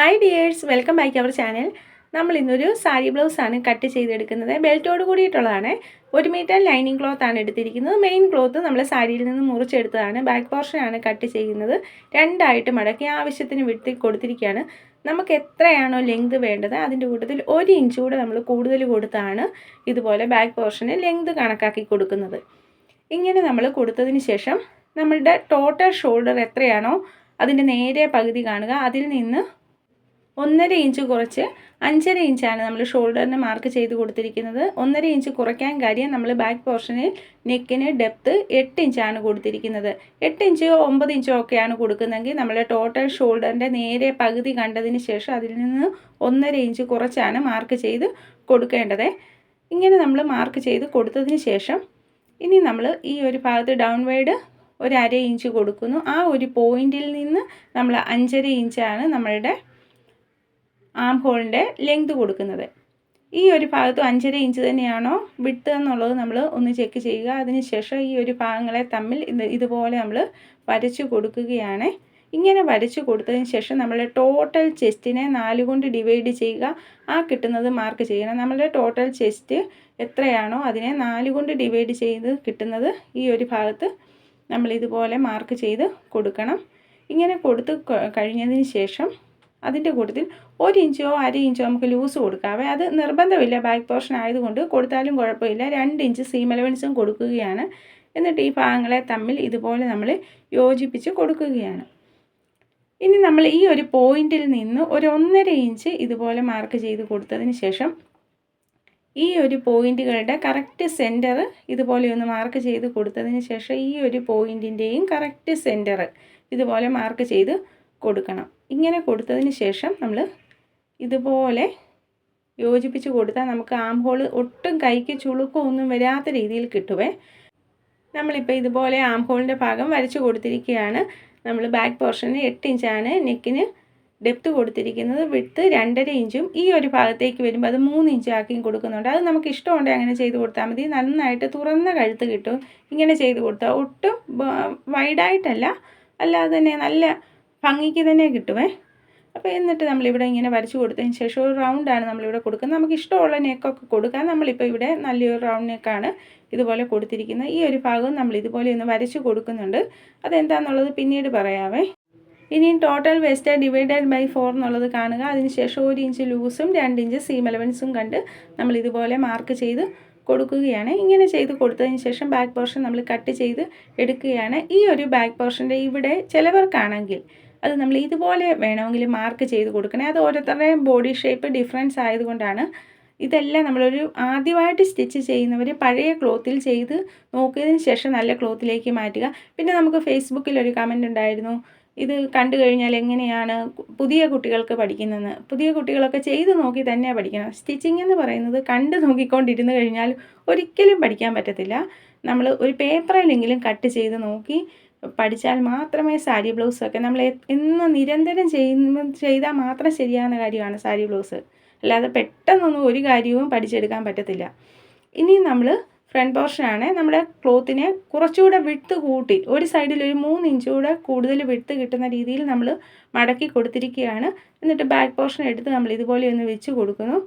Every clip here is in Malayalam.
Hi dears welcome back our channel നമ്മൾ ഇന്നൊരു സാരി ബ്ലൗസാണ് കട്ട് ചെയ്തെടുക്കുന്നത്. ബെൽറ്റോട് കൂടിയിട്ടുള്ളതാണ്. ഒരു മീറ്റർ ലൈനിങ് ക്ലോത്ത് ആണ് എടുത്തിരിക്കുന്നത്. മെയിൻ ക്ലോത്ത് നമ്മൾ സാരിയിൽ നിന്ന് മുറിച്ചെടുത്തതാണ്. ബാക്ക് പോർഷനാണ് കട്ട് ചെയ്യുന്നത്. രണ്ടായിട്ട് മടക്കി ആവശ്യത്തിന് വിട്ടി കൊടുത്തിരിക്കുകയാണ്. നമുക്ക് എത്രയാണോ ലെങ്ത് വേണ്ടത് അതിന്റെ കൂട്ടത്തിൽ ഒരു ഇഞ്ച് കൂടെ നമ്മൾ കൂടുതൽ കൊടുത്താണ് ഇതുപോലെ ബാക്ക് പോർഷന് ലെങ്ത് കണക്കാക്കി കൊടുക്കുന്നത്. ഇങ്ങനെ നമ്മൾ കൊടുത്തതിന് ശേഷം നമ്മളുടെ ടോട്ടൽ ഷോൾഡർ എത്രയാണോ അതിന്റെ നേരെ പകുതി കാണുക. അതിൽ നിന്ന് ഒന്നര ഇഞ്ച് കുറച്ച് അഞ്ചര ഇഞ്ചാണ് നമ്മൾ ഷോൾഡറിന് മാർക്ക് ചെയ്ത് കൊടുത്തിരിക്കുന്നത്. ഒന്നര ഇഞ്ച് കുറയ്ക്കാൻ കാര്യം നമ്മൾ ബാക്ക് പോർഷനിൽ നെക്കിന് ഡെപ്ത്ത് എട്ട് ഇഞ്ചാണ് കൊടുത്തിരിക്കുന്നത്. എട്ട് ഇഞ്ചോ ഒമ്പത് ഇഞ്ചോ ഒക്കെയാണ് കൊടുക്കുന്നതെങ്കിൽ നമ്മൾ ടോട്ടൽ ഷോൾഡറിന്റെ നേരെ പകുതി കണ്ടതിന് ശേഷം അതിൽ നിന്ന് ഒന്നര ഇഞ്ച് കുറച്ചാണ് മാർക്ക് ചെയ്ത് കൊടുക്കേണ്ടത്. ഇങ്ങനെ നമ്മൾ മാർക്ക് ചെയ്ത് കൊടുത്തതിന് ശേഷം ഇനി നമ്മൾ ഈ ഒരു ഭാഗത്ത് ഡൗൺ വൈഡ് ഒരു അര ഇഞ്ച് കൊടുക്കുന്നു. ആ ഒരു പോയിന്റിൽ നിന്ന് നമ്മൾ അഞ്ചര ഇഞ്ചാണ് നമ്മളുടെ ആം ഹോളിന്റെ ലെങ്ത് കൊടുക്കുന്നത്. ഈ ഒരു ഭാഗത്തും അഞ്ചര ഇഞ്ച് തന്നെയാണോ വിട്ട് എന്നുള്ളത് നമ്മൾ ഒന്ന് ചെക്ക് ചെയ്യുക. അതിനുശേഷം ഈ ഒരു ഭാഗങ്ങളെ തമ്മിൽ ഇത് ഇതുപോലെ നമ്മൾ വരച്ചു കൊടുക്കുകയാണ്. ഇങ്ങനെ വരച്ചു കൊടുത്തതിന് ശേഷം നമ്മൾ ടോട്ടൽ ചെസ്റ്റിനെ നാല് കൊണ്ട് ഡിവൈഡ് ചെയ്യുക. ആ കിട്ടുന്നത് മാർക്ക് ചെയ്യണം. നമ്മുടെ ടോട്ടൽ ചെസ്റ്റ് എത്രയാണോ അതിനെ നാല് കൊണ്ട് ഡിവൈഡ് ചെയ്ത് കിട്ടുന്നത് ഈ ഒരു ഭാഗത്ത് നമ്മൾ ഇതുപോലെ മാർക്ക് ചെയ്ത് കൊടുക്കണം. ഇങ്ങനെ കൊടുത്ത് കഴിഞ്ഞതിന് ശേഷം അതിന്റെ കൂട്ടത്തിൽ ഒരു ഇഞ്ചോ അര ഇഞ്ചോ നമുക്ക് ലൂസ് കൊടുക്കാവേ അത് നിർബന്ധമില്ല. ബാക്ക് പോർഷൻ ആയതുകൊണ്ട് കൊടുത്താലും കുഴപ്പമില്ല. രണ്ട് ഇഞ്ച് സീം അലവൻസും കൊടുക്കുകയാണ്. എന്നിട്ട് ഈ ഭാഗങ്ങളെ തമ്മിൽ ഇതുപോലെ നമ്മൾ യോജിപ്പിച്ച് കൊടുക്കുകയാണ്. ഇനി നമ്മൾ ഈ ഒരു പോയിന്റിൽ നിന്ന് ഒരു ഒന്നര ഇഞ്ച് ഇതുപോലെ മാർക്ക് ചെയ്ത് കൊടുത്തതിന് ശേഷം ഈ ഒരു പോയിന്റുകളുടെ കറക്റ്റ് സെന്റർ ഇതുപോലെ ഒന്ന് മാർക്ക് ചെയ്ത് കൊടുത്തതിന് ശേഷം ഈ ഒരു പോയിന്റിന്റെയും കറക്റ്റ് സെന്റർ ഇതുപോലെ മാർക്ക് ചെയ്ത് കൊടുക്കണം. ഇങ്ങനെ കൊടുത്തതിന് ശേഷം നമ്മൾ ഇതുപോലെ യോജിപ്പിച്ച് കൊടുത്താൽ നമുക്ക് ആം ഹോൾ ഒട്ടും കൈക്ക് ചുളുക്കോ ഒന്നും വരാത്ത രീതിയിൽ കിട്ടുവേ. നമ്മളിപ്പോൾ ഇതുപോലെ ആം ഹോളിന്റെ ഭാഗം വരച്ച് കൊടുത്തിരിക്കുകയാണ്. നമ്മൾ ബാക്ക് പോർഷന് എട്ട് ഇഞ്ചാണ് നെക്കിന് ഡെപ്ത് കൊടുത്തിരിക്കുന്നത്. വിട്ട് രണ്ടര ഇഞ്ചും ഈ ഒരു ഭാഗത്തേക്ക് വരുമ്പോൾ അത് മൂന്ന് ഇഞ്ച് ആക്കിയും കൊടുക്കുന്നുണ്ട്. അത് നമുക്ക് ഇഷ്ടമുണ്ടെങ്കിൽ അങ്ങനെ ചെയ്ത് കൊടുത്താൽ മതി. നന്നായിട്ട് തുറന്ന കഴുത്ത് കിട്ടും. ഇങ്ങനെ ചെയ്ത് കൊടുത്താൽ ഒട്ടും വൈഡായിട്ടല്ല അല്ലാതെ തന്നെ നല്ല ഭംഗിക്ക് തന്നെ കിട്ടുമേ അപ്പോൾ എന്നിട്ട് നമ്മളിവിടെ ഇങ്ങനെ വരച്ച് കൊടുത്തതിന് ശേഷം ഒരു റൗണ്ടാണ് നമ്മളിവിടെ കൊടുക്കുന്നത്. നമുക്ക് ഇഷ്ടമുള്ള നെക്കൊക്കെ കൊടുക്കാം. നമ്മളിപ്പോൾ ഇവിടെ നല്ലൊരു റൗണ്ട് നെക്കാണ് ഇതുപോലെ കൊടുത്തിരിക്കുന്നത്. ഈ ഒരു ഭാഗവും നമ്മൾ ഇതുപോലെ ഒന്ന് വരച്ച് കൊടുക്കുന്നുണ്ട്. അതെന്താണെന്നുള്ളത് പിന്നീട് പറയാമേ ഇനിയും total waist divided by four എന്നുള്ളത് കാണുക. അതിനുശേഷം ഒരു ഇഞ്ച് ലൂസും രണ്ട് ഇഞ്ച് സീം അലവൻസും കണ്ട് നമ്മൾ ഇതുപോലെ മാർക്ക് ചെയ്ത് കൊടുക്കുകയാണ്. ഇങ്ങനെ ചെയ്ത് കൊടുത്തതിന് ശേഷം ബാക്ക് പോർഷൻ നമ്മൾ കട്ട് ചെയ്ത് എടുക്കുകയാണ്. ഈ ഒരു ബാക്ക് പോർഷന്റെ ഇവിടെ ചിലവർക്കാണെങ്കിൽ അത് നമ്മൾ ഇതുപോലെ വേണമെങ്കിൽ മാർക്ക് ചെയ്ത് കൊടുക്കണേ. അത് ഓരോരുത്തരുടെയും ബോഡി ഷേപ്പ് ഡിഫറൻസ് ആയതുകൊണ്ടാണ് ഇതെല്ലാം നമ്മളൊരു ആദ്യമായിട്ട് സ്റ്റിച്ച് ചെയ്യുന്നവർ പഴയ ക്ലോത്തിൽ ചെയ്ത് നോക്കിയതിന് ശേഷം നല്ല ക്ലോത്തിലേക്ക് മാറ്റുക. പിന്നെ നമുക്ക് ഫേസ്ബുക്കിൽ ഒരു കമന്റ് ഉണ്ടായിരുന്നു. ഇത് കണ്ടു കഴിഞ്ഞാൽ എങ്ങനെയാണ് പുതിയ കുട്ടികൾക്ക് പഠിക്കുന്നതെന്ന്. പുതിയ കുട്ടികളൊക്കെ ചെയ്ത് നോക്കി തന്നെയാണ് പഠിക്കണം. സ്റ്റിച്ചിങ് എന്ന് പറയുന്നത് കണ്ട് നോക്കിക്കൊണ്ടിരുന്ന് കഴിഞ്ഞാൽ ഒരിക്കലും പഠിക്കാൻ പറ്റത്തില്ല. നമ്മൾ ഒരു പേപ്പറിലെങ്കിലും കട്ട് ചെയ്ത് നോക്കി പഠിച്ചാൽ മാത്രമേ സാരി ബ്ലൗസൊക്കെ നമ്മൾ എന്നും നിരന്തരം ചെയ്യുന്ന ചെയ്താൽ മാത്രം ശരിയാകുന്ന കാര്യമാണ് സാരി ബ്ലൗസ്. അല്ലാതെ പെട്ടെന്നൊന്നും ഒരു കാര്യവും പഠിച്ചെടുക്കാൻ പറ്റത്തില്ല. ഇനി നമ്മൾ ഫ്രണ്ട് പോർഷനാണ് നമ്മുടെ ക്ലോത്തിനെ കുറച്ചുകൂടെ വിട്ട് കൂട്ടി ഒരു സൈഡിൽ ഒരു മൂന്ന് ഇഞ്ച് കൂടെ കൂടുതൽ വിട്ട് കിട്ടുന്ന രീതിയിൽ നമ്മൾ മടക്കി കൊടുത്തിരിക്കുകയാണ്. എന്നിട്ട് ബാക്ക് പോർഷൻ എടുത്ത് നമ്മൾ ഇതുപോലെ ഒന്ന് വെച്ച് കൊടുക്കുന്നു.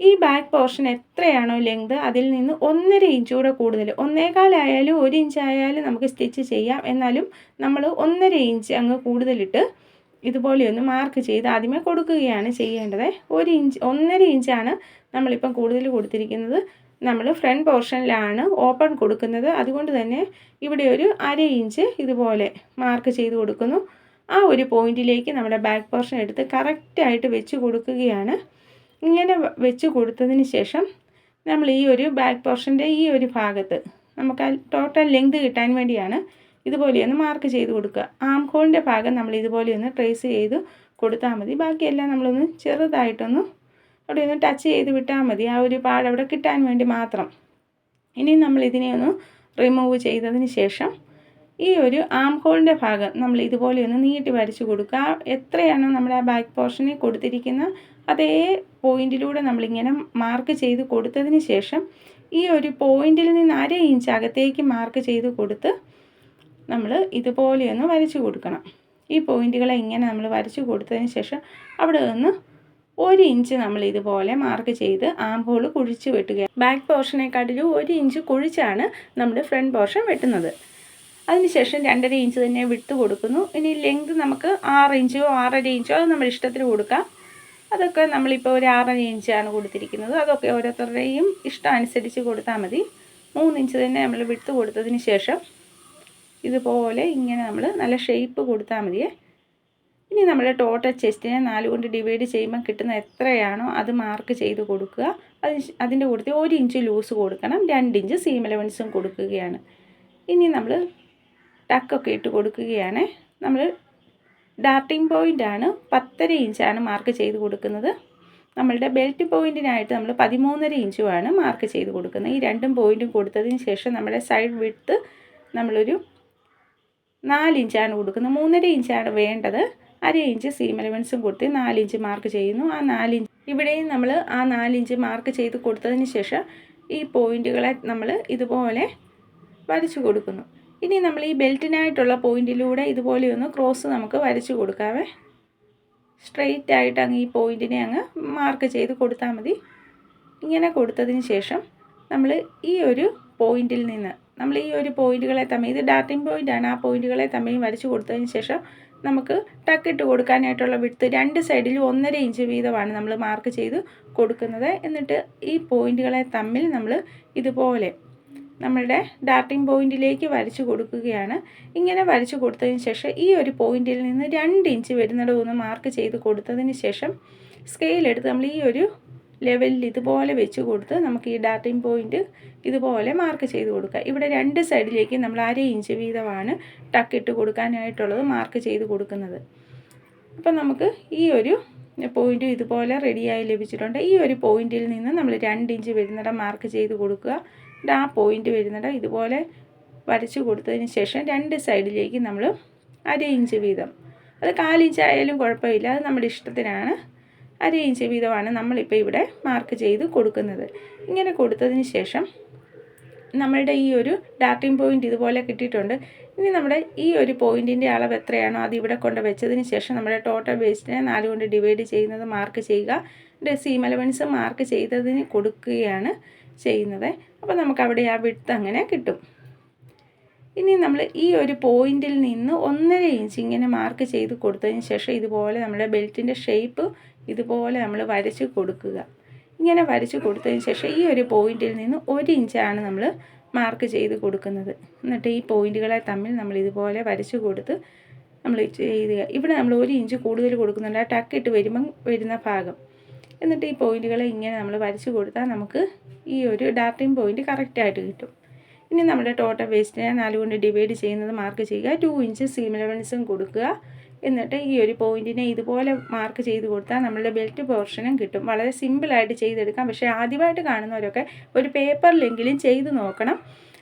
ഈ ബാക്ക് പോർഷൻ എത്രയാണോ ലെങ്ത് അതിൽ നിന്ന് ഒന്നര ഇഞ്ച് കൂടെ കൂടുതൽ. ഒന്നേകാലായാലും ഒരു ഇഞ്ച് ആയാലും നമുക്ക് സ്റ്റിച്ച് ചെയ്യാം. എന്നാലും നമ്മൾ ഒന്നര ഇഞ്ച് അങ്ങ് കൂടുതലിട്ട് ഇതുപോലെ ഒന്ന് മാർക്ക് ചെയ്ത് ആദ്യമേ കൊടുക്കുകയാണ് ചെയ്യേണ്ടത്. ഒരു ഇഞ്ച് ഒന്നര ഇഞ്ചാണ് നമ്മളിപ്പം കൂടുതൽ കൊടുത്തിരിക്കുന്നത്. നമ്മൾ ഫ്രണ്ട് പോർഷനിലാണ് ഓപ്പൺ കൊടുക്കുന്നത്. അതുകൊണ്ട് തന്നെ ഇവിടെ ഒരു അര ഇഞ്ച് ഇതുപോലെ മാർക്ക് ചെയ്ത് കൊടുക്കുന്നു. ആ ഒരു പോയിന്റിലേക്ക് നമ്മുടെ ബാക്ക് പോർഷൻ എടുത്ത് കറക്റ്റായിട്ട് വെച്ച് കൊടുക്കുകയാണ്. ഇങ്ങനെ വെച്ച് കൊടുത്തതിന് ശേഷം നമ്മൾ ഈ ഒരു ബാക്ക് പോർഷന്റെ ഈ ഒരു ഭാഗത്ത് നമുക്ക് ടോട്ടൽ ലെങ്ത് കിട്ടാൻ വേണ്ടിയാണ് ഇതുപോലെയൊന്ന് മാർക്ക് ചെയ്ത് കൊടുക്കുക. ആം ഹോളിന്റെ ഭാഗം നമ്മൾ ഇതുപോലെയൊന്ന് ട്രേസ് ചെയ്ത് കൊടുത്താൽ മതി. ബാക്കിയെല്ലാം നമ്മളൊന്ന് ചെറുതായിട്ടൊന്ന് അവിടെ ഒന്ന് ടച്ച് ചെയ്ത് വിട്ടാൽ മതി. ആ ഒരു പാട് അവിടെ കിട്ടാൻ വേണ്ടി മാത്രം. ഇനി നമ്മൾ ഇതിനെ ഒന്ന് റിമൂവ് ചെയ്തതിന് ശേഷം ഈ ഒരു ആം ഹോളിന്റെ ഭാഗം നമ്മൾ ഇതുപോലെ ഒന്ന് നീട്ടി വരച്ച് കൊടുക്കുക. എത്രയാണോ നമ്മുടെ ആ ബാക്ക് പോർഷനിൽ കൊടുത്തിരിക്കുന്ന അതേ പോയിന്റിലൂടെ നമ്മളിങ്ങനെ മാർക്ക് ചെയ്ത് കൊടുത്തതിന് ശേഷം ഈ ഒരു പോയിന്റിൽ നിന്ന് അര ഇഞ്ച് അകത്തേക്ക് മാർക്ക് ചെയ്ത് കൊടുത്ത് നമ്മൾ ഇതുപോലെയൊന്ന് വരച്ച് കൊടുക്കണം. ഈ പോയിന്റുകളെ ഇങ്ങനെ നമ്മൾ വരച്ച് കൊടുത്തതിന് ശേഷം അവിടെ നിന്ന് ഒരു ഇഞ്ച് നമ്മൾ ഇതുപോലെ മാർക്ക് ചെയ്ത് ആംബോൾ കുഴിച്ച് വെട്ടുക. ബാക്ക് പോർഷനെക്കാട്ടിലും ഒരു ഇഞ്ച് കുഴിച്ചാണ് നമ്മൾ ഫ്രണ്ട് പോർഷൻ വെട്ടുന്നത്. അതിനുശേഷം രണ്ടര ഇഞ്ച് തന്നെ വിട്ട് കൊടുക്കുന്നു. ഇനി ലെങ്ത് നമുക്ക് ആറ് ഇഞ്ചോ ആറര ഇഞ്ചോ അത് നമ്മുടെ ഇഷ്ടത്തിന് കൊടുക്കാം. അതൊക്കെ നമ്മളിപ്പോൾ ഒരു ആറര ഇഞ്ചാണ് കൊടുത്തിരിക്കുന്നത്. അതൊക്കെ ഓരോരുത്തരുടെയും ഇഷ്ടം അനുസരിച്ച് കൊടുത്താൽ മതി. മൂന്ന് ഇഞ്ച് തന്നെ നമ്മൾ വിട്ട് കൊടുത്തതിന് ശേഷം ഇതുപോലെ ഇങ്ങനെ നമ്മൾ നല്ല ഷേപ്പ് കൊടുത്താൽ മതിയേ. ഇനി നമ്മൾ ടോട്ടൽ ചെസ്റ്റിനെ നാല് കൊണ്ട് ഡിവൈഡ് ചെയ്യുമ്പോൾ കിട്ടുന്ന എത്രയാണോ അത് മാർക്ക് ചെയ്ത് കൊടുക്കുക. അതിന് അതിന്റെ കൂട്ടത്തിൽ ഒരു ഇഞ്ച് ലൂസ് കൊടുക്കണം. രണ്ട് ഇഞ്ച് സീം എലവൻസും കൊടുക്കുകയാണ്. ഇനി നമ്മൾ ടക്കൊക്കെ ഇട്ട് കൊടുക്കുകയാണ്. നമ്മൾ ഡാർട്ടിംഗ് പോയിന്റാണ് പത്തര ഇഞ്ചാണ് മാർക്ക് ചെയ്ത് കൊടുക്കുന്നത്. നമ്മളുടെ ബെൽറ്റ് പോയിന്റിനായിട്ട് നമ്മൾ പതിമൂന്നര ഇഞ്ചുമാണ് മാർക്ക് ചെയ്ത് കൊടുക്കുന്നത്. ഈ രണ്ടും പോയിന്റും കൊടുത്തതിന് ശേഷം നമ്മുടെ സൈഡ് വിട്ട് നമ്മളൊരു നാലിഞ്ചാണ് കൊടുക്കുന്നത്. മൂന്നര ഇഞ്ചാണ് വേണ്ടത്. അര ഇഞ്ച് സീം എലവൻസും കൊടുത്ത് നാലിഞ്ച് മാർക്ക് ചെയ്യുന്നു. ആ നാലിഞ്ച് ഇവിടെയും നമ്മൾ ആ നാലിഞ്ച് മാർക്ക് ചെയ്ത് കൊടുത്തതിന് ശേഷം ഈ പോയിന്റുകളെ നമ്മൾ ഇതുപോലെ വരച്ചു കൊടുക്കുന്നു. ഇനി നമ്മൾ ഈ ബെൽറ്റിനായിട്ടുള്ള പോയിന്റിലൂടെ ഇതുപോലെ ഒന്ന് ക്രോസ് നമുക്ക് വരച്ചു കൊടുക്കാവേ. സ്ട്രെയിറ്റ് ആയിട്ട് അങ്ങ് ഈ പോയിന്റിനെ അങ്ങ് മാർക്ക് ചെയ്ത് കൊടുത്താൽ മതി. ഇങ്ങനെ കൊടുത്തതിന് ശേഷം നമ്മൾ ഈ ഒരു പോയിന്റിൽ നിന്ന് നമ്മൾ ഈ ഒരു പോയിന്റുകളെ തമ്മിൽ ഇത് ഡാർട്ടിംഗ് പോയിന്റാണ് ആ പോയിന്റുകളെ തമ്മിൽ വരച്ചു കൊടുത്തതിന് ശേഷം നമുക്ക് ടക്കിട്ട് കൊടുക്കാനായിട്ടുള്ള വിട്ട് രണ്ട് സൈഡിലും ഒന്നര ഇഞ്ച് വീതമാണ് നമ്മൾ മാർക്ക് ചെയ്ത് കൊടുക്കുന്നത്. എന്നിട്ട് ഈ പോയിന്റുകളെ തമ്മിൽ നമ്മൾ ഇതുപോലെ നമ്മളുടെ ഡാർട്ടിംഗ് പോയിന്റിലേക്ക് വരച്ചു കൊടുക്കുകയാണ്. ഇങ്ങനെ വരച്ചു കൊടുത്തതിന് ശേഷം ഈ ഒരു പോയിന്റിൽ നിന്ന് രണ്ട് ഇഞ്ച് വരുന്നിടം ഒന്ന് മാർക്ക് ചെയ്ത് കൊടുത്തതിന് ശേഷം സ്കെയിൽ എടുത്ത് നമ്മൾ ഈ ഒരു ലെവലിൽ ഇതുപോലെ വെച്ച് കൊടുത്ത് നമുക്ക് ഈ ഡാർട്ടിംഗ് പോയിന്റ് ഇതുപോലെ മാർക്ക് ചെയ്ത് കൊടുക്കുക ഇവിടെ രണ്ട് സൈഡിലേക്ക് നമ്മൾ അര ഇഞ്ച് വീതമാണ് ടക്കിട്ട് കൊടുക്കാനായിട്ടുള്ളത് മാർക്ക് ചെയ്ത് കൊടുക്കുന്നത്. അപ്പം നമുക്ക് ഈ ഒരു പോയിന്റ് ഇതുപോലെ റെഡിയായി ലഭിച്ചിട്ടുണ്ട്. ഈ ഒരു പോയിന്റിൽ നിന്ന് നമ്മൾ രണ്ട് ഇഞ്ച് വരുന്നിടം മാർക്ക് ചെയ്ത് കൊടുക്കുക. ആ പോയിന്റ് വരുന്നുണ്ട് ഇതുപോലെ വരച്ച് കൊടുത്തതിന് ശേഷം രണ്ട് സൈഡിലേക്ക് നമ്മൾ അര ഇഞ്ച് വീതം. അത് കാലിഞ്ച് ആയാലും കുഴപ്പമില്ല. അത് നമ്മുടെ ഇഷ്ടത്തിനാണ്. അര ഇഞ്ച് വീതമാണ് നമ്മളിപ്പോൾ ഇവിടെ മാർക്ക് ചെയ്ത് കൊടുക്കുന്നത്. ഇങ്ങനെ കൊടുത്തതിന് ശേഷം നമ്മളുടെ ഈ ഒരു ഡാർട്ടിംഗ് പോയിന്റ് ഇതുപോലെ കിട്ടിയിട്ടുണ്ട്. ഇനി നമ്മുടെ ഈ ഒരു പോയിന്റിന്റെ അളവ് എത്രയാണോ അത് ഇവിടെ കൊണ്ട് വെച്ചതിന് ശേഷം നമ്മുടെ ടോട്ടൽ വേസ്റ്റിനെ നാല് കൊണ്ട് ഡിവൈഡ് ചെയ്യുന്നത് മാർക്ക് ചെയ്യുക. സീം അലവൻസ് മാർക്ക് ചെയ്തതിന് കൊടുക്കുകയാണ് ചെയ്യുന്നത്. അപ്പോൾ നമുക്ക് അവിടെ ആ വിട്ട് അങ്ങനെ കിട്ടും. ഇനി നമ്മൾ ഈ ഒരു പോയിന്റിൽ നിന്ന് ഒന്നര ഇഞ്ച് ഇങ്ങനെ മാർക്ക് ചെയ്ത് കൊടുത്തതിന് ശേഷം ഇതുപോലെ നമ്മുടെ ബെൽറ്റിന്റെ ഷേപ്പ് ഇതുപോലെ നമ്മൾ വരച്ച് കൊടുക്കുക. ഇങ്ങനെ വരച്ച് കൊടുത്തതിന് ശേഷം ഈ ഒരു പോയിന്റിൽ നിന്ന് ഒരു ഇഞ്ചാണ് നമ്മൾ മാർക്ക് ചെയ്ത് കൊടുക്കുന്നത്. എന്നിട്ട് ഈ പോയിന്റുകളെ തമ്മിൽ നമ്മൾ ഇതുപോലെ വരച്ച് കൊടുത്ത് നമ്മൾ ചെയ്യുക ഇവിടെ നമ്മൾ ഒരു ഇഞ്ച് കൂടുതൽ കൊടുക്കുന്നുണ്ട്. ആ ടക്കിട്ട് വരുമ്പം വരുന്ന ഭാഗം. എന്നിട്ട് ഈ പോയിന്റുകളെ ഇങ്ങനെ നമ്മൾ വരച്ചു കൊടുത്താൽ നമുക്ക് ഈ ഒരു ഡാർട്ടിങ് പോയിന്റ് കറക്റ്റായിട്ട് കിട്ടും. ഇനി നമ്മുടെ ടോട്ടൽ വേസ്റ്റിനെ നാല് കൊണ്ട് ഡിവൈഡ് ചെയ്യുന്നത് മാർക്ക് ചെയ്യുക. ടു ഇഞ്ച് സീം ലെവൻസും കൊടുക്കുക. എന്നിട്ട് ഈ ഒരു പോയിന്റിനെ ഇതുപോലെ മാർക്ക് ചെയ്ത് കൊടുത്താൽ നമ്മളുടെ ബെൽറ്റ് പോർഷനും കിട്ടും. വളരെ സിമ്പിളായിട്ട് ചെയ്തെടുക്കാം. പക്ഷേ ആദ്യമായിട്ട് കാണുന്നവരൊക്കെ ഒരു പേപ്പറിലെങ്കിലും ചെയ്ത് നോക്കണം.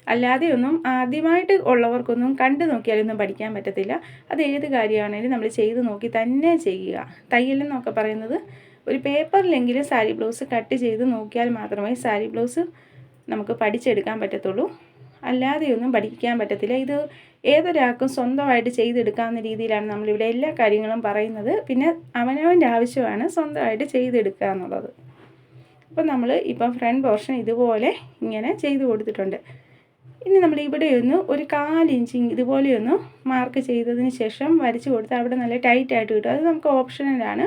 അല്ലാതെ ഒന്നും ആദ്യമായിട്ട് ഉള്ളവർക്കൊന്നും കണ്ടു നോക്കിയാലൊന്നും പഠിക്കാൻ പറ്റത്തില്ല. അത് ഏത് കാര്യമാണെങ്കിലും നമ്മൾ ചെയ്ത് നോക്കി തന്നെ ചെയ്യുക. തയ്യലെന്നൊക്കെ പറയുന്നത് ഒരു പേപ്പറിലെങ്കിലും സാരി ബ്ലൗസ് കട്ട് ചെയ്ത് നോക്കിയാൽ മാത്രമേ സാരി ബ്ലൗസ് നമുക്ക് പഠിച്ചെടുക്കാൻ പറ്റത്തുള്ളൂ. അല്ലാതെയൊന്നും പഠിക്കാൻ പറ്റത്തില്ല. ഇത് ഏതൊരാൾക്കും സ്വന്തമായിട്ട് ചെയ്തെടുക്കാവുന്ന രീതിയിലാണ് നമ്മളിവിടെ എല്ലാ കാര്യങ്ങളും പറയുന്നത്. പിന്നെ അവനവന്റെ ആവശ്യമാണ് സ്വന്തമായിട്ട് ചെയ്തെടുക്കുക എന്നുള്ളത്. അപ്പം നമ്മൾ ഇപ്പം ഫ്രണ്ട് പോർഷൻ ഇതുപോലെ ഇങ്ങനെ ചെയ്ത് കൊടുത്തിട്ടുണ്ട്. ഇനി നമ്മൾ ഇവിടെ ഒന്ന് ഒരു കാലിഞ്ച് ഇതുപോലെയൊന്ന് മാർക്ക് ചെയ്തതിന് ശേഷം വരച്ച് കൊടുത്ത് അവിടെ നല്ല ടൈറ്റായിട്ട് കിട്ടും. അത് നമുക്ക് ഓപ്ഷനലാണ്.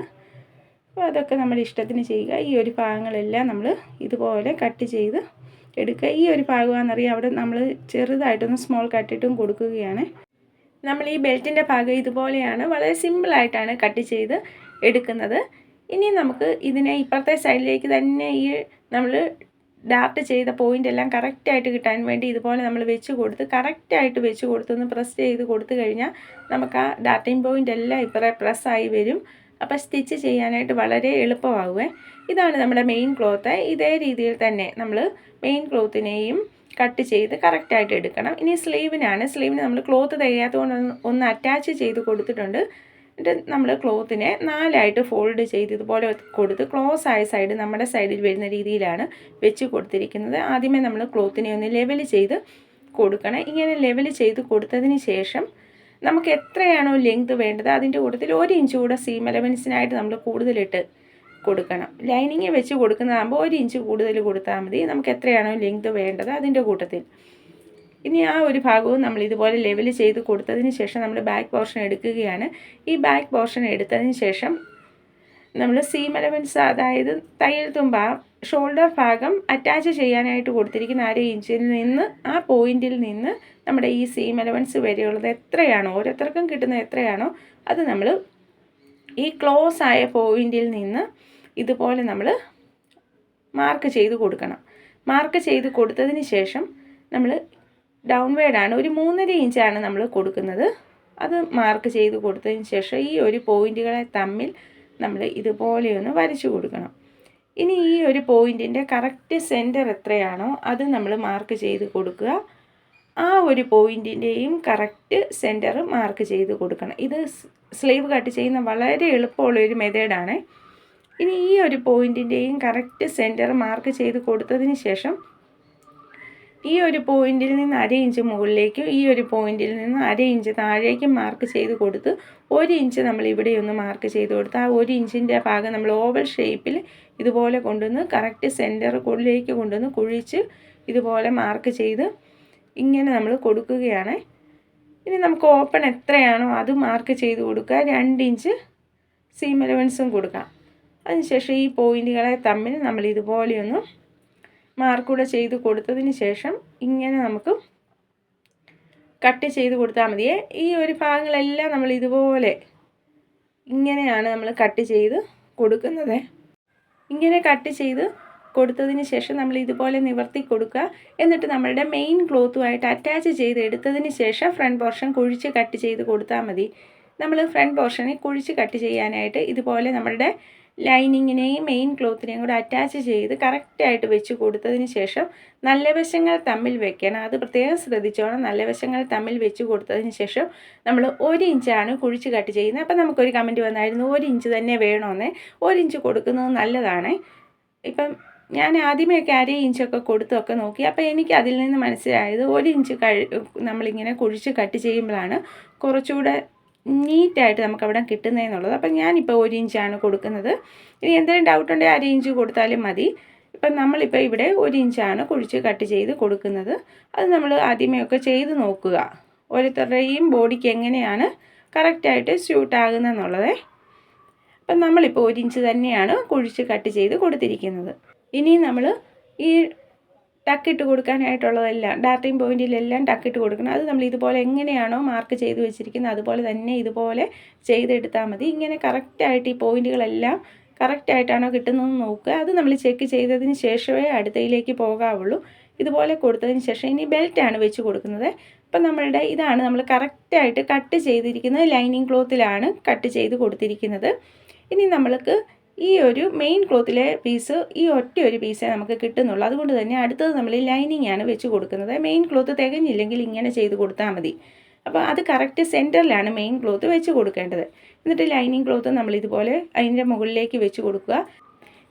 അപ്പോൾ അതൊക്കെ നമ്മുടെ ഇഷ്ടത്തിന് ചെയ്യുക. ഈ ഒരു ഭാഗങ്ങളെല്ലാം നമ്മൾ ഇതുപോലെ കട്ട് ചെയ്ത് എടുക്കുക. ഈ ഒരു ഭാഗമാണെന്നറിയാം. അവിടെ നമ്മൾ ചെറുതായിട്ടൊന്ന് സ്മോൾ കട്ടിട്ടും കൊടുക്കുകയാണ്. നമ്മൾ ഈ ബെൽറ്റിന്റെ ഭാഗം ഇതുപോലെയാണ് വളരെ സിമ്പിളായിട്ടാണ് കട്ട് ചെയ്ത് എടുക്കുന്നത്. ഇനി നമുക്ക് ഇതിനെ ഇപ്പുറത്തെ സൈഡിലേക്ക് തന്നെ ഈ നമ്മൾ ഡാർട്ട് ചെയ്ത പോയിന്റ് എല്ലാം കറക്റ്റായിട്ട് കിട്ടാൻ വേണ്ടി ഇതുപോലെ നമ്മൾ വെച്ച് കൊടുത്ത് കറക്റ്റായിട്ട് വെച്ച് കൊടുത്തൊന്ന് പ്രസ് ചെയ്ത് കൊടുത്തു കഴിഞ്ഞാൽ നമുക്ക് ആ ഡാർട്ടിങ് പോയിന്റ് എല്ലാം ഇപ്പറേ പ്രസ്സായി വരും. അപ്പോൾ സ്റ്റിച്ച് ചെയ്യാനായിട്ട് വളരെ എളുപ്പമാകുമേ ഇതാണ് നമ്മുടെ മെയിൻ ക്ലോത്ത് ഇതേ രീതിയിൽ തന്നെ നമ്മൾ മെയിൻ ക്ലോത്തിനെയും കട്ട് ചെയ്ത് കറക്റ്റായിട്ട് എടുക്കണം. ഇനി സ്ലീവിനാണ് സ്ലീവിന് നമ്മൾ ക്ലോത്ത് തികയാത്തതുകൊണ്ട് ഒന്ന് അറ്റാച്ച് ചെയ്ത് കൊടുത്തിട്ടുണ്ട്. എന്നിട്ട് നമ്മൾ ക്ലോത്തിനെ നാലായിട്ട് ഫോൾഡ് ചെയ്ത് ഇതുപോലെ കൊടുത്ത് ക്ലോസ് ആയ സൈഡ് നമ്മുടെ സൈഡിൽ വരുന്ന രീതിയിലാണ് വെച്ച് കൊടുത്തിരിക്കുന്നത്. ആദ്യമേ നമ്മൾ ക്ലോത്തിനെ ഒന്ന് ലെവൽ ചെയ്ത് കൊടുക്കണം. ഇങ്ങനെ ലെവൽ ചെയ്ത് കൊടുത്തതിന് ശേഷം നമുക്ക് എത്രയാണോ ലെങ്ത് വേണ്ടത് അതിന്റെ കൂട്ടത്തിൽ ഒരു ഇഞ്ച് കൂടെ സീം എലവൻസിനായിട്ട് നമ്മൾ കൂടുതലിട്ട് കൊടുക്കണം. ലൈനിങ് വെച്ച് കൊടുക്കുന്നതാകുമ്പോൾ ഒരു ഇഞ്ച് കൂടുതൽ കൊടുത്താൽ മതി. നമുക്ക് എത്രയാണോ ലെങ്ത് വേണ്ടത് അതിന്റെ കൂട്ടത്തിൽ. ഇനി ആ ഒരു ഭാഗവും നമ്മൾ ഇതുപോലെ ലെവൽ ചെയ്ത് കൊടുത്തതിന് ശേഷം നമ്മൾ ബാക്ക് പോർഷൻ എടുക്കുകയാണ്. ഈ ബാക്ക് പോർഷൻ എടുത്തതിന് ശേഷം നമ്മൾ സീം എലവൻസ് അതായത് തയ്യൽ തുമ്പ ഷോൾഡർ ഭാഗം അറ്റാച്ച് ചെയ്യാനായിട്ട് കൊടുത്തിരിക്കുന്ന അര ഇഞ്ചിൽ നിന്ന് ആ പോയിന്റിൽ നിന്ന് നമ്മുടെ ഈ സീം എലവൻസ് വരെയുള്ളത് എത്രയാണോ ഓരോരുത്തർക്കും കിട്ടുന്നത് എത്രയാണോ അത് നമ്മൾ ഈ ക്ലോസ് ആയ പോയിന്റിൽ നിന്ന് ഇതുപോലെ നമ്മൾ മാർക്ക് ചെയ്ത് കൊടുക്കണം. മാർക്ക് ചെയ്ത് കൊടുത്തതിന് ശേഷം നമ്മൾ ഡൗൺവേഡാണ് ഒരു മൂന്നര ഇഞ്ചാണ് നമ്മൾ കൊടുക്കുന്നത്. അത് മാർക്ക് ചെയ്ത് കൊടുത്തതിന് ശേഷം ഈ ഒരു പോയിന്റുകളെ തമ്മിൽ നമ്മൾ ഇതുപോലെയൊന്ന് വരച്ചു കൊടുക്കണം. ഇനി ഈ ഒരു പോയിന്റിന്റെ കറക്റ്റ് സെന്റർ എത്രയാണോ അത് നമ്മൾ മാർക്ക് ചെയ്ത് കൊടുക്കുക. ആ ഒരു പോയിന്റിന്റെയും കറക്റ്റ് സെന്റർ മാർക്ക് ചെയ്ത് കൊടുക്കണം. ഇത് സ്ലീവ് കട്ട് ചെയ്യുന്ന വളരെ എളുപ്പമുള്ളൊരു മെത്തേഡാണ് ഇനി ഈ ഒരു പോയിന്റിന്റെയും കറക്റ്റ് സെന്റർ മാർക്ക് ചെയ്ത് കൊടുത്തതിന് ശേഷം ഈ ഒരു പോയിന്റിൽ നിന്ന് അര ഇഞ്ച് മുകളിലേക്ക് ഈ ഒരു പോയിന്റിൽ നിന്ന് അര ഇഞ്ച് താഴേക്ക് മാർക്ക് ചെയ്ത് കൊടുത്ത് ഒരു ഇഞ്ച് നമ്മൾ ഇവിടെ ഒന്ന് മാർക്ക് ചെയ്ത് കൊടുത്ത് ആ ഒരു ഇഞ്ചിന്റെ ഭാഗം നമ്മൾ ഓവൽ ഷേപ്പിൽ ഇതുപോലെ കൊണ്ടുവന്ന് കറക്റ്റ് സെന്റർ കൊള്ളിലേക്ക് കൊണ്ടുവന്ന് കുഴിച്ച് ഇതുപോലെ മാർക്ക് ചെയ്ത് ഇങ്ങനെ നമ്മൾ കൊടുക്കുകയാണ്. ഇനി നമുക്ക് ഓപ്പൺ എത്രയാണോ അത് മാർക്ക് ചെയ്ത് കൊടുക്കുക. രണ്ട് ഇഞ്ച് സീം എലവൻസും കൊടുക്കാം. അതിനുശേഷം ഈ പോയിന്റുകളെ തമ്മിൽ നമ്മൾ ഇതുപോലെയൊന്ന് മാർക്കൂടെ ചെയ്ത് കൊടുത്തതിന് ശേഷം ഇങ്ങനെ നമുക്ക് കട്ട് ചെയ്ത് കൊടുത്താൽ മതിയേ. ഈ ഒരു ഭാഗങ്ങളെല്ലാം നമ്മൾ ഇതുപോലെ ഇങ്ങനെയാണ് നമ്മൾ കട്ട് ചെയ്ത് കൊടുക്കുന്നത്. ഇങ്ങനെ കട്ട് ചെയ്ത് കൊടുത്തതിന് ശേഷം നമ്മൾ ഇതുപോലെ നിവർത്തി കൊടുക്കുക. എന്നിട്ട് നമ്മളുടെ മെയിൻ ക്ലോത്തുമായിട്ട് അറ്റാച്ച് ചെയ്ത് എടുത്തതിന് ശേഷം ഫ്രണ്ട് പോർഷൻ കുഴിച്ച് കട്ട് ചെയ്ത് കൊടുത്താൽ മതി. നമ്മൾ ഫ്രണ്ട് പോർഷനെ കുഴിച്ച് കട്ട് ചെയ്യാനായിട്ട് ഇതുപോലെ നമ്മളുടെ ലൈനിങ്ങിനെയും മെയിൻ ക്ലോത്തിനെയും കൂടെ അറ്റാച്ച് ചെയ്ത് കറക്റ്റായിട്ട് വെച്ച് കൊടുത്തതിന് ശേഷം നല്ല വശങ്ങൾ തമ്മിൽ വെക്കണം. അത് പ്രത്യേകം ശ്രദ്ധിച്ചോണം. നല്ല വശങ്ങൾ തമ്മിൽ വെച്ച് കൊടുത്തതിന് ശേഷം നമ്മൾ ഒരു ഇഞ്ചാണ് കുഴിച്ച് കട്ട് ചെയ്യുന്നത്. അപ്പം നമുക്കൊരു കമന്റ് വന്നായിരുന്നു ഒരു ഇഞ്ച് തന്നെ വേണമെന്ന് ഒരു ഇഞ്ച് കൊടുക്കുന്നത് നല്ലതാണ്. ഇപ്പം ഞാൻ ആദ്യമേയൊക്കെ അര ഇഞ്ചൊക്കെ കൊടുത്തൊക്കെ നോക്കി. അപ്പോൾ എനിക്ക് അതിൽ നിന്ന് മനസ്സിലായത് ഒരു ഇഞ്ച് കഴി നമ്മളിങ്ങനെ കുഴിച്ച് കട്ട് ചെയ്യുമ്പോഴാണ് കുറച്ചുകൂടെ നീറ്റായിട്ട് നമുക്ക് അവിടെ കിട്ടുന്നതെന്നുള്ളത് അപ്പം ഞാനിപ്പോൾ ഒരു ഇഞ്ചാണ് കൊടുക്കുന്നത്. ഇനി എന്തെങ്കിലും ഡൗട്ട് ഉണ്ടെങ്കിൽ അര ഇഞ്ച് കൊടുത്താലും മതി. ഇപ്പം നമ്മളിപ്പോൾ ഇവിടെ ഒരു ഇഞ്ചാണ് കുഴിച്ച് കട്ട് ചെയ്ത് കൊടുക്കുന്നത്. അത് നമ്മൾ ആദ്യമേ ഒക്കെ ചെയ്ത് നോക്കുക. ഓരോരുത്തരുടെയും ബോഡിക്ക് എങ്ങനെയാണ് കറക്റ്റായിട്ട് സ്യൂട്ട് ആകുന്നതെന്നുള്ളത്. അപ്പം നമ്മളിപ്പോൾ ഒരു ഇഞ്ച് തന്നെയാണ് കുഴിച്ച് കട്ട് ചെയ്ത് കൊടുത്തിരിക്കുന്നത്. ഇനി നമ്മൾ ഈ ടക്കിട്ട് കൊടുക്കാനായിട്ടുള്ളതല്ല ഡാർട്ടിങ് പോയിന്റിലെല്ലാം ടക്കിട്ട് കൊടുക്കണം. അത് നമ്മൾ ഇതുപോലെ എങ്ങനെയാണോ മാർക്ക് ചെയ്ത് വെച്ചിരിക്കുന്നത് അതുപോലെ തന്നെ ഇതുപോലെ ചെയ്തെടുത്താൽ മതി. ഇങ്ങനെ കറക്റ്റായിട്ട് ഈ പോയിന്റുകളെല്ലാം കറക്റ്റായിട്ടാണോ കിട്ടുന്നതെന്ന് നോക്കുക. അത് നമ്മൾ ചെക്ക് ചെയ്തതിന് ശേഷമേ അടുത്തയിലേക്ക് പോകാവുള്ളൂ. ഇതുപോലെ കൊടുത്തതിന് ശേഷം ഇനി ബെൽറ്റാണ് വെച്ച് കൊടുക്കുന്നത്. അപ്പം നമ്മളുടെ ഇതാണ് നമ്മൾ കറക്റ്റായിട്ട് കട്ട് ചെയ്തിരിക്കുന്നത്. ലൈനിങ് ക്ലോത്തിലാണ് കട്ട് ചെയ്ത് കൊടുത്തിരിക്കുന്നത്. ഇനി നമ്മൾക്ക് ഈ ഒരു മെയിൻ ക്ലോത്തിലെ പീസ് ഈ ഒറ്റ ഒരു പീസേ നമുക്ക് കിട്ടുന്നുള്ളൂ. അതുകൊണ്ട് തന്നെ അടുത്തത് നമ്മൾ ലൈനിങ് ആണ് വെച്ച് കൊടുക്കുന്നത്. മെയിൻ ക്ലോത്ത് തികഞ്ഞില്ലെങ്കിൽ ഇങ്ങനെ ചെയ്ത് കൊടുത്താൽ മതി. അപ്പോൾ അത് കറക്റ്റ് സെന്ററിലാണ് മെയിൻ ക്ലോത്ത് വെച്ച് കൊടുക്കേണ്ടത്. എന്നിട്ട് ലൈനിങ് ക്ലോത്ത് നമ്മൾ ഇതുപോലെ അതിന്റെ മുകളിലേക്ക് വെച്ച് കൊടുക്കുക.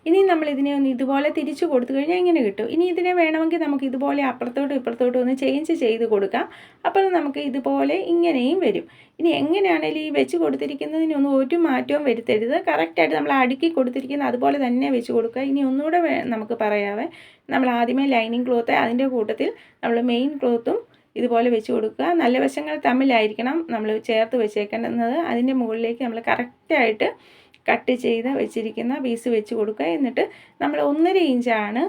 ഇനി നമ്മൾ ഇതിനെ ഒന്ന് ഇതുപോലെ തിരിച്ചു കൊടുത്തു കഴിഞ്ഞാൽ ഇങ്ങനെ കിട്ടും. ഇനി ഇതിനെ വേണമെങ്കിൽ നമുക്ക് ഇതുപോലെ അപ്പുറത്തോട്ടും ഇപ്പുറത്തോട്ടും ഒന്ന് ചേഞ്ച് ചെയ്ത് കൊടുക്കാം. അപ്പോൾ നമുക്ക് ഇതുപോലെ ഇങ്ങനെയും വരും. ഇനി എങ്ങനെയാണെങ്കിലും ഈ വെച്ച് കൊടുത്തിരിക്കുന്നതിനൊന്നും ഒരു മാറ്റവും വരുത്തരുത്. കറക്റ്റായിട്ട് നമ്മൾ അടുക്കി കൊടുത്തിരിക്കുന്ന അതുപോലെ തന്നെ വെച്ച് കൊടുക്കുക. ഇനി ഒന്നുകൂടെ നമുക്ക് പറയാവേ. നമ്മൾ ആദ്യമേ ലൈനിങ് ക്ലോത്ത് അതിന്റെ കൂട്ടത്തിൽ നമ്മൾ മെയിൻ ക്ലോത്തും ഇതുപോലെ വെച്ച് കൊടുക്കുക. നല്ല വശങ്ങൾ തമ്മിലായിരിക്കണം നമ്മൾ ചേർത്ത് വെച്ചേക്കുന്നത്. അതിന്റെ മുകളിലേക്ക് നമ്മൾ കറക്റ്റായിട്ട് കട്ട് ചെയ്ത് വെച്ചിരിക്കുന്ന പീസ് വെച്ച് കൊടുക്കുക. എന്നിട്ട് നമ്മൾ ഒന്നര ഇഞ്ചാണ്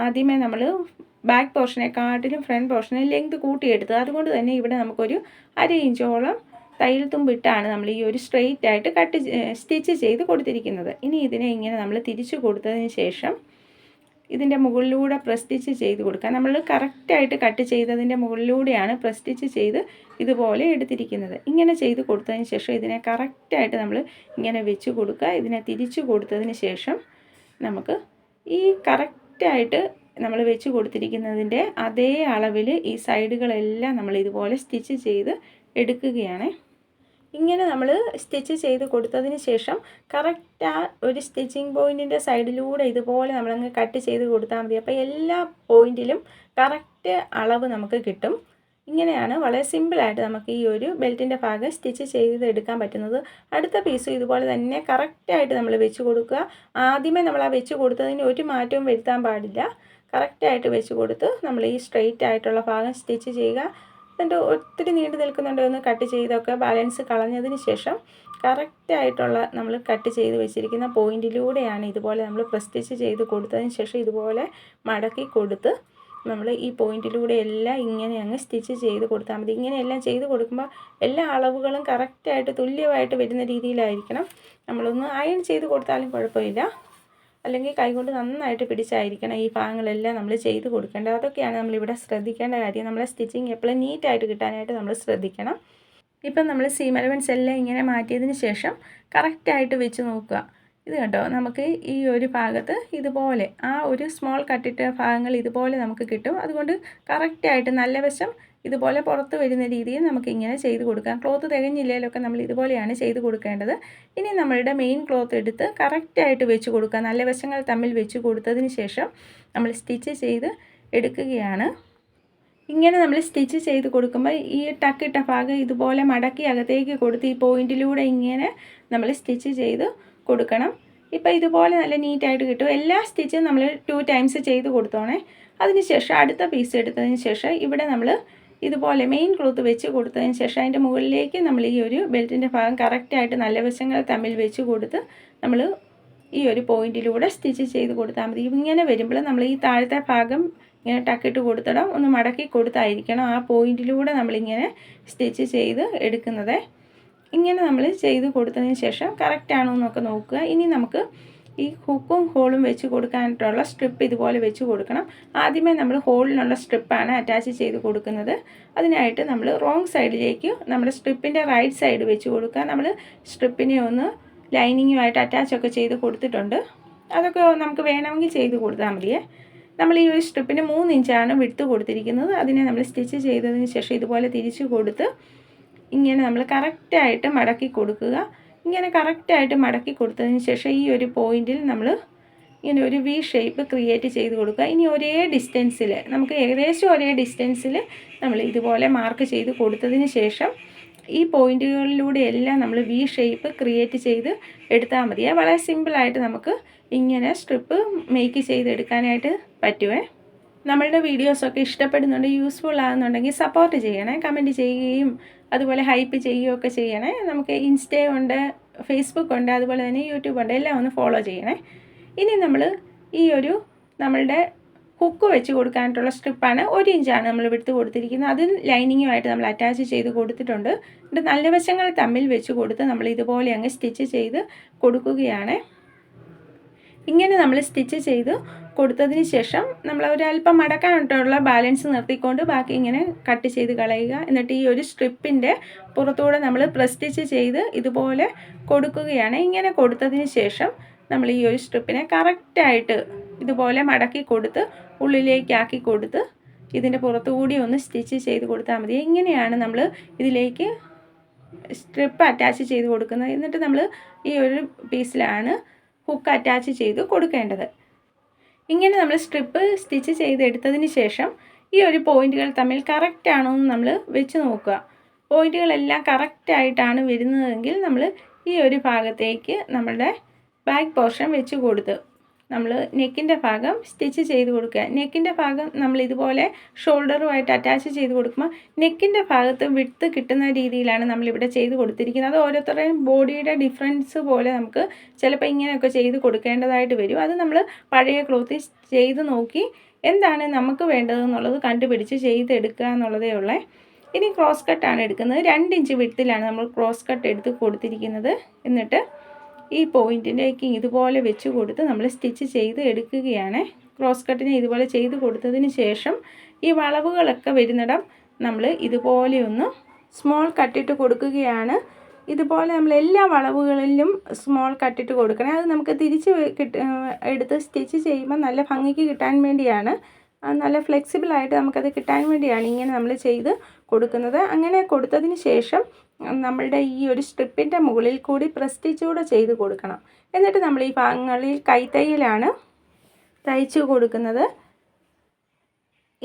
ആദ്യമേ നമ്മൾ ബാക്ക് പോർഷനെക്കാട്ടിലും ഫ്രണ്ട് പോർഷനെ ലെങ്ത് കൂട്ടിയെടുത്തത്. അതുകൊണ്ട് തന്നെ ഇവിടെ നമുക്കൊരു അര ഇഞ്ചോളം തയ്യൽ തുമ്പിട്ടാണ് നമ്മൾ ഈ ഒരു സ്ട്രെയിറ്റ് ആയിട്ട് കട്ട് സ്റ്റിച്ച് ചെയ്ത് കൊടുത്തിരിക്കുന്നത്. ഇനി ഇതിനെ ഇങ്ങനെ നമ്മൾ തിരിച്ചു കൊടുത്തതിന് ശേഷം ഇതിന്റെ മുകളിലൂടെ പ്രസ്റ്റിച്ച് ചെയ്ത് കൊടുക്കുക. നമ്മൾ കറക്റ്റായിട്ട് കട്ട് ചെയ്തതിന്റെ മുകളിലൂടെയാണ് പ്രസ്റ്റിച്ച് ചെയ്ത് ഇതുപോലെ എടുത്തിരിക്കുന്നത്. ഇങ്ങനെ ചെയ്ത് കൊടുത്തതിന് ശേഷം ഇതിനെ കറക്റ്റായിട്ട് നമ്മൾ ഇങ്ങനെ വെച്ച് കൊടുക്കുക. ഇതിനെ തിരിച്ചു കൊടുത്തതിന് ശേഷം നമുക്ക് ഈ കറക്റ്റായിട്ട് നമ്മൾ വെച്ച് കൊടുത്തിരിക്കുന്നതിന്റെ അതേ അളവിൽ ഈ സൈഡുകളെല്ലാം നമ്മൾ ഇതുപോലെ സ്റ്റിച്ച് ചെയ്ത് എടുക്കുകയാണ്. ഇങ്ങനെ നമ്മൾ സ്റ്റിച്ച് ചെയ്ത് കൊടുത്തതിന് ശേഷം കറക്റ്റ് ആ ഒരു സ്റ്റിച്ചിങ് പോയിന്റിന്റെ സൈഡിലൂടെ ഇതുപോലെ നമ്മളങ്ങ് കട്ട് ചെയ്ത് കൊടുത്താൽ മതി. അപ്പോൾ എല്ലാ പോയിന്റിലും കറക്റ്റ് അളവ് നമുക്ക് കിട്ടും. ഇങ്ങനെയാണ് വളരെ സിമ്പിളായിട്ട് നമുക്ക് ഈ ഒരു ബെൽറ്റിന്റെ ഭാഗം സ്റ്റിച്ച് ചെയ്തെടുക്കാൻ പറ്റുന്നത്. അടുത്ത പീസും ഇതുപോലെ തന്നെ കറക്റ്റായിട്ട് നമ്മൾ വെച്ച് കൊടുക്കുക. ആദ്യമേ നമ്മൾ ആ വെച്ച് കൊടുത്തതിന് ഒരു മാറ്റവും വരുത്താൻ പാടില്ല. കറക്റ്റായിട്ട് വെച്ച് കൊടുത്ത് നമ്മൾ ഈ സ്ട്രെയിറ്റ് ആയിട്ടുള്ള ഭാഗം സ്റ്റിച്ച് ചെയ്യുക. എന്നിട്ട് ഒത്തിരി നീണ്ടു നിൽക്കുന്നുണ്ടോ എന്ന് കട്ട് ചെയ്തൊക്കെ ബാലൻസ് കളഞ്ഞതിന് ശേഷം കറക്റ്റായിട്ടുള്ള നമ്മൾ കട്ട് ചെയ്ത് വെച്ചിരിക്കുന്ന പോയിന്റിലൂടെയാണ് ഇതുപോലെ നമ്മൾ പ്രസ്റ്റിച്ച് ചെയ്ത് കൊടുത്തതിന് ശേഷം ഇതുപോലെ മടക്കി കൊടുത്ത് നമ്മൾ ഈ പോയിന്റിലൂടെ എല്ലാം ഇങ്ങനെ അങ്ങ് സ്റ്റിച്ച് ചെയ്ത് കൊടുത്താൽ മതി. ഇങ്ങനെയെല്ലാം ചെയ്ത് കൊടുക്കുമ്പോൾ എല്ലാ അളവുകളും കറക്റ്റായിട്ട് തുല്യമായിട്ട് വരുന്ന രീതിയിലായിരിക്കണം. നമ്മളൊന്ന് അയൺ ചെയ്ത് കൊടുത്താലും കുഴപ്പമില്ല. അല്ലെങ്കിൽ കൈകൊണ്ട് നന്നായിട്ട് പിടിച്ചായിരിക്കണം ഈ ഭാഗങ്ങളെല്ലാം നമ്മൾ ചെയ്ത് കൊടുക്കേണ്ടത്. അതൊക്കെയാണ് നമ്മളിവിടെ ശ്രദ്ധിക്കേണ്ട കാര്യം. നമ്മളെ സ്റ്റിച്ചിങ് എപ്പോഴും നീറ്റായിട്ട് കിട്ടാനായിട്ട് നമ്മൾ ശ്രദ്ധിക്കണം. ഇപ്പം നമ്മൾ സീം എല്ലാം ഇങ്ങനെ മാറ്റിയതിന് ശേഷം കറക്റ്റായിട്ട് വെച്ച് നോക്കുക. ഇത് കണ്ടോ? നമുക്ക് ഈ ഒരു ഭാഗത്ത് ഇതുപോലെ ആ ഒരു സ്മോൾ കട്ടിട്ട ഭാഗങ്ങൾ ഇതുപോലെ നമുക്ക് കിട്ടും. അതുകൊണ്ട് കറക്റ്റായിട്ട് നല്ല വശം ഇതുപോലെ പുറത്ത് വരുന്ന രീതിയിൽ നമുക്ക് ഇങ്ങനെ ചെയ്ത് കൊടുക്കാം. ക്ലോത്ത് തികഞ്ഞില്ലേലൊക്കെ നമ്മൾ ഇതുപോലെയാണ് ചെയ്ത് കൊടുക്കേണ്ടത്. ഇനി നമ്മളുടെ മെയിൻ ക്ലോത്ത് എടുത്ത് കറക്റ്റായിട്ട് വെച്ച് കൊടുക്കുക. നല്ല വശങ്ങൾ തമ്മിൽ വെച്ച് കൊടുത്തതിന് ശേഷം നമ്മൾ സ്റ്റിച്ച് ചെയ്ത് എടുക്കുകയാണ്. ഇങ്ങനെ നമ്മൾ സ്റ്റിച്ച് ചെയ്ത് കൊടുക്കുമ്പോൾ ഈ ടക്കിട്ട ഭാഗം ഇതുപോലെ മടക്കി അകത്തേക്ക് കൊടുത്ത് ഈ പോയിന്റിലൂടെ ഇങ്ങനെ നമ്മൾ സ്റ്റിച്ച് ചെയ്ത് കൊടുക്കണം. ഇപ്പോൾ ഇതുപോലെ നല്ല നീറ്റായിട്ട് കിട്ടും. എല്ലാ സ്റ്റിച്ചും നമ്മൾ ടു ടൈംസ് ചെയ്ത് കൊടുത്തോണേ. അതിനുശേഷം അടുത്ത പീസ് എടുത്തതിന് ശേഷം ഇവിടെ നമ്മൾ ഇതുപോലെ മെയിൻ ക്ലോത്ത് വെച്ച് കൊടുത്തതിന് ശേഷം അതിന്റെ മുകളിലേക്ക് നമ്മൾ ഈ ഒരു ബെൽറ്റിന്റെ ഭാഗം കറക്റ്റായിട്ട് നല്ല വശങ്ങൾ തമ്മിൽ വെച്ച് കൊടുത്ത് നമ്മൾ ഈ ഒരു പോയിന്റിലൂടെ സ്റ്റിച്ച് ചെയ്ത് കൊടുത്താൽ മതി. ഇങ്ങനെ വരുമ്പോൾ നമ്മൾ ഈ താഴത്തെ ഭാഗം ഇങ്ങനെ ടക്കിട്ട് കൊടുത്തിടാം. ഒന്ന് മടക്കി കൊടുത്തായിരിക്കണം ആ പോയിന്റിലൂടെ നമ്മളിങ്ങനെ സ്റ്റിച്ച് ചെയ്ത് എടുക്കുന്നത്. ഇങ്ങനെ നമ്മൾ ചെയ്ത് കൊടുത്തതിന് ശേഷം കറക്റ്റ് ആണോ എന്നൊക്കെ നോക്കുക. ഇനി നമുക്ക് ഈ ഹുക്കും ഹോളും വെച്ച് കൊടുക്കാനായിട്ടുള്ള സ്ട്രിപ്പ് ഇതുപോലെ വെച്ച് കൊടുക്കണം. ആദ്യമേ നമ്മൾ ഹോളിനുള്ള സ്ട്രിപ്പാണ് അറ്റാച്ച് ചെയ്ത് കൊടുക്കുന്നത്. അതിനായിട്ട് നമ്മൾ റോങ് സൈഡിലേക്ക് നമ്മുടെ സ്ട്രിപ്പിന്റെ റൈറ്റ് സൈഡ് വെച്ച് കൊടുക്കുക. നമ്മൾ സ്ട്രിപ്പിനെ ഒന്ന് ലൈനിങ്ങുമായിട്ട് അറ്റാച്ചൊക്കെ ചെയ്ത് കൊടുത്തിട്ടുണ്ട്. അതൊക്കെ നമുക്ക് വേണമെങ്കിൽ ചെയ്ത് കൊടുത്താൽ മതിയേ. നമ്മൾ ഈ ഒരു സ്ട്രിപ്പിന് മൂന്ന് ഇഞ്ചാണ് വിട്ട് കൊടുത്തിരിക്കുന്നത്. അതിനെ നമ്മൾ സ്റ്റിച്ച് ചെയ്തതിന് ശേഷം ഇതുപോലെ തിരിച്ചു കൊടുത്ത് ഇങ്ങനെ നമ്മൾ കറക്റ്റായിട്ട് മടക്കി കൊടുക്കുക. ഇങ്ങനെ കറക്റ്റായിട്ട് മടക്കി കൊടുത്തതിന് ശേഷം ഈ ഒരു പോയിന്റിൽ നമ്മൾ ഇങ്ങനെ ഒരു വി ഷേപ്പ് ക്രിയേറ്റ് ചെയ്ത് കൊടുക്കുക. ഇനി ഒരേ ഡിസ്റ്റൻസിൽ നമുക്ക് ഏകദേശം ഒരേ ഡിസ്റ്റൻസിൽ നമ്മൾ ഇതുപോലെ മാർക്ക് ചെയ്ത് കൊടുത്തതിന് ശേഷം ഈ പോയിന്റുകളിലൂടെ എല്ലാം നമ്മൾ വി ഷേപ്പ് ക്രിയേറ്റ് ചെയ്ത് എടുത്താൽ മതി. വളരെ സിമ്പിളായിട്ട് നമുക്ക് ഇങ്ങനെ സ്ട്രിപ്പ് മേക്ക് ചെയ്തെടുക്കാനായിട്ട് പറ്റുമേ നമ്മളുടെ വീഡിയോസൊക്കെ ഇഷ്ടപ്പെടുന്നുണ്ട് യൂസ്ഫുൾ ആകുന്നുണ്ടെങ്കിൽ സപ്പോർട്ട് ചെയ്യണേ കമന്റ് ചെയ്യുകയും അതുപോലെ ഹൈപ്പ് ചെയ്യുകയും ഒക്കെ ചെയ്യണേ. നമുക്ക് ഇൻസ്റ്റയുണ്ട് ഫേസ്ബുക്ക് ഉണ്ട് അതുപോലെ തന്നെ യൂട്യൂബ് ഉണ്ട് എല്ലാം ഒന്ന് ഫോളോ ചെയ്യണേ. ഇനി നമ്മൾ ഈ ഒരു നമ്മളുടെ ഹുക്ക് വെച്ച് കൊടുക്കാനായിട്ടുള്ള സ്ട്രിപ്പാണ് ഒരു ഇഞ്ചാണ് നമ്മൾ വിടുത്ത് കൊടുത്തിരിക്കുന്നത്. അത് ലൈനിങ്ങുമായിട്ട് നമ്മൾ അറ്റാച്ച് ചെയ്ത് കൊടുത്തിട്ടുണ്ട്. എന്നിട്ട് നല്ല വശങ്ങൾ തമ്മിൽ വെച്ച് കൊടുത്ത് നമ്മൾ ഇതുപോലെ അങ്ങ് സ്റ്റിച്ച് ചെയ്ത് കൊടുക്കുകയാണ്. ഇങ്ങനെ നമ്മൾ സ്റ്റിച്ച് ചെയ്ത്. കൊടുത്തതിന് ശേഷം നമ്മൾ ഒരല്പം മടക്കാനായിട്ടുള്ള ബാലൻസ് നിർത്തിക്കൊണ്ട് ബാക്കി ഇങ്ങനെ കട്ട് ചെയ്ത് കളയുക. എന്നിട്ട് ഈ ഒരു സ്ട്രിപ്പിന്റെ പുറത്തൂടെ നമ്മൾ പ്രസ്റ്റിച്ച് ചെയ്ത് ഇതുപോലെ കൊടുക്കുകയാണ്. ഇങ്ങനെ കൊടുത്തതിന് ശേഷം നമ്മൾ ഈ ഒരു സ്ട്രിപ്പിനെ കറക്റ്റായിട്ട് ഇതുപോലെ മടക്കി കൊടുത്ത് ഉള്ളിലേക്കാക്കി കൊടുത്ത് ഇതിന്റെ പുറത്തുകൂടി ഒന്ന് സ്റ്റിച്ച് ചെയ്ത് കൊടുത്താൽ മതി. എങ്ങനെയാണ് നമ്മൾ ഇതിലേക്ക് സ്ട്രിപ്പ് അറ്റാച്ച് ചെയ്ത് കൊടുക്കുന്നത്. എന്നിട്ട് നമ്മൾ ഈ ഒരു പീസിലാണ് ഹുക്ക് അറ്റാച്ച് ചെയ്ത് കൊടുക്കേണ്ടത്. ഇങ്ങനെ നമ്മൾ സ്ട്രിപ്പ് സ്റ്റിച്ച് ചെയ്തെടുത്തതിന് ശേഷം ഈ ഒരു പോയിന്റുകൾ തമ്മിൽ കറക്റ്റാണോ എന്ന് നമ്മൾ വെച്ച് നോക്കുക. പോയിന്റുകളെല്ലാം കറക്റ്റായിട്ടാണ് വരുന്നതെങ്കിൽ നമ്മൾ ഈ ഒരു ഭാഗത്തേക്ക് നമ്മളുടെ ബാക്ക് പോർഷൻ വെച്ച് കൊടുത്ത് നമ്മൾ നെക്കിന്റെ ഭാഗം സ്റ്റിച്ച് ചെയ്ത് കൊടുക്കുക. നെക്കിന്റെ ഭാഗം നമ്മൾ ഇതുപോലെ ഷോൾഡറുമായിട്ട് അറ്റാച്ച് ചെയ്ത് കൊടുക്കുമ്പോൾ നെക്കിന്റെ ഭാഗത്ത് വിട്ട് കിട്ടുന്ന രീതിയിലാണ് നമ്മളിവിടെ ചെയ്ത് കൊടുത്തിരിക്കുന്നത്. അത് ഓരോരുത്തരുടെയും ബോഡിയുടെ ഡിഫറൻസ് പോലെ നമുക്ക് ചിലപ്പോൾ ഇങ്ങനെയൊക്കെ ചെയ്ത് കൊടുക്കേണ്ടതായിട്ട് വരും. അത് നമ്മൾ പഴയ ക്ലോത്തിൽ ചെയ്ത് നോക്കി എന്താണ് നമുക്ക് വേണ്ടതെന്നുള്ളത് കണ്ടുപിടിച്ച് ചെയ്തെടുക്കുക എന്നുള്ളതേ ഉള്ളേ. ഇനി ക്രോസ് കട്ടാണ് എടുക്കുന്നത്. രണ്ട് ഇഞ്ച് നമ്മൾ ക്രോസ് കട്ട് എടുത്ത് കൊടുത്തിരിക്കുന്നത്. എന്നിട്ട് ഈ പോയിന്റിലേക്ക് ഇതുപോലെ വെച്ച് കൊടുത്ത് നമ്മൾ സ്റ്റിച്ച് ചെയ്ത് എടുക്കുകയാണ്. ക്രോസ് കട്ടിനെ ഇതുപോലെ ചെയ്ത് കൊടുത്തതിന് ശേഷം ഈ വളവുകളൊക്കെ വരുന്നിടം നമ്മൾ ഇതുപോലെ ഒന്ന് സ്മോൾ കട്ടിട്ട് കൊടുക്കുകയാണ്. ഇതുപോലെ നമ്മൾ എല്ലാ വളവുകളിലും സ്മോൾ കട്ടിട്ട് കൊടുക്കണം. അത് നമുക്ക് തിരിച്ച് കിട്ട എടുത്ത് സ്റ്റിച്ച് ചെയ്യുമ്പോൾ നല്ല ഭംഗിക്ക് കിട്ടാൻ വേണ്ടിയാണ് നല്ല ഫ്ലെക്സിബിളായിട്ട് നമുക്കത് കിട്ടാൻ വേണ്ടിയാണ് ഇങ്ങനെ നമ്മൾ ചെയ്ത് കൊടുക്കുന്നത്. അങ്ങനെ കൊടുത്തതിന് ശേഷം നമ്മളുടെ ഈ ഒരു സ്ട്രിപ്പിന്റെ മുകളിൽ കൂടി കൂടെ ചെയ്ത് കൊടുക്കണം. എന്നിട്ട് നമ്മൾ ഈ ഭാഗങ്ങളിൽ കൈത്തയ്യലാണ് തയ്ച്ചു കൊടുക്കുന്നത്.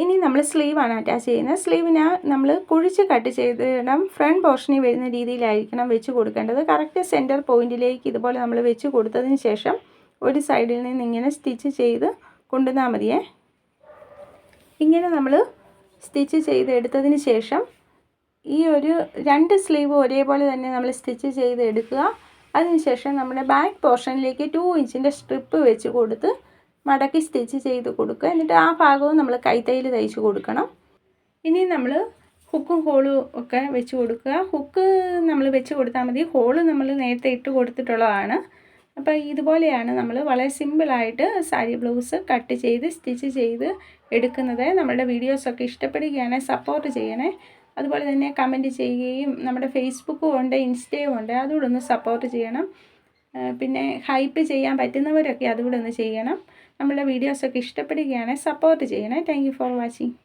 ഇനി നമ്മൾ സ്ലീവാണ് അറ്റാച്ച് ചെയ്യുന്നത്. സ്ലീവിന് നമ്മൾ കുഴിച്ച് കട്ട് ചെയ്തിടണം. ഫ്രണ്ട് പോർഷനിൽ വരുന്ന രീതിയിലായിരിക്കണം വെച്ച് കൊടുക്കേണ്ടത്. കറക്റ്റ് സെന്റർ പോയിന്റിലേക്ക് ഇതുപോലെ നമ്മൾ വെച്ച് കൊടുത്തതിന് ശേഷം ഒരു സൈഡിൽ നിന്ന് ഇങ്ങനെ സ്റ്റിച്ച് ചെയ്ത് കൊണ്ടുവന്നാൽ മതിയേ. ഇങ്ങനെ നമ്മൾ സ്റ്റിച്ച് ചെയ്ത് എടുത്തതിന് ശേഷം ഈ ഒരു രണ്ട് സ്ലീവ് ഒരേപോലെ തന്നെ നമ്മൾ സ്റ്റിച്ച് ചെയ്ത് എടുക്കുക അതിനുശേഷം നമ്മുടെ ബാക്ക് പോർഷനിലേക്ക് ടു ഇഞ്ചിന്റെ സ്ട്രിപ്പ് വെച്ച് കൊടുത്ത് മടക്കി സ്റ്റിച്ച് ചെയ്ത് കൊടുക്കുക. എന്നിട്ട് ആ ഭാഗവും നമ്മൾ കൈത്തയിൽ തയ്ച്ച് കൊടുക്കണം. ഇനി നമ്മൾ ഹുക്കും ഹോളും ഒക്കെ വെച്ച് കൊടുക്കുക. ഹുക്ക് നമ്മൾ വെച്ച് കൊടുത്താൽ മതി. ഹോൾ നമ്മൾ നേരത്തെ ഇട്ട് കൊടുത്തിട്ടുള്ളതാണ്. അപ്പോൾ ഇതുപോലെയാണ് നമ്മൾ വളരെ സിമ്പിളായിട്ട് സാരി ബ്ലൗസ് കട്ട് ചെയ്ത് സ്റ്റിച്ച് ചെയ്ത് എടുക്കുന്നത്. നമ്മളുടെ വീഡിയോസൊക്കെ ഇഷ്ടപ്പെടുകയാണെങ്കിൽ സപ്പോർട്ട് ചെയ്യണേ. അതുപോലെ തന്നെ കമന്റ് ചെയ്യുകയും നമ്മുടെ ഫേസ്ബുക്കും ഉണ്ട് ഇൻസ്റ്റയും ഉണ്ട് അതുകൂടെ ഒന്ന് സപ്പോർട്ട് ചെയ്യണം പിന്നെ ഹൈപ്പ് ചെയ്യാൻ പറ്റുന്നവരൊക്കെ അതുകൂടെ ഒന്ന് ചെയ്യണം. നമ്മളുടെ വീഡിയോസൊക്കെ ഇഷ്ടപ്പെടുകയാണെങ്കിൽ സപ്പോർട്ട് ചെയ്യണേ. Thank for watching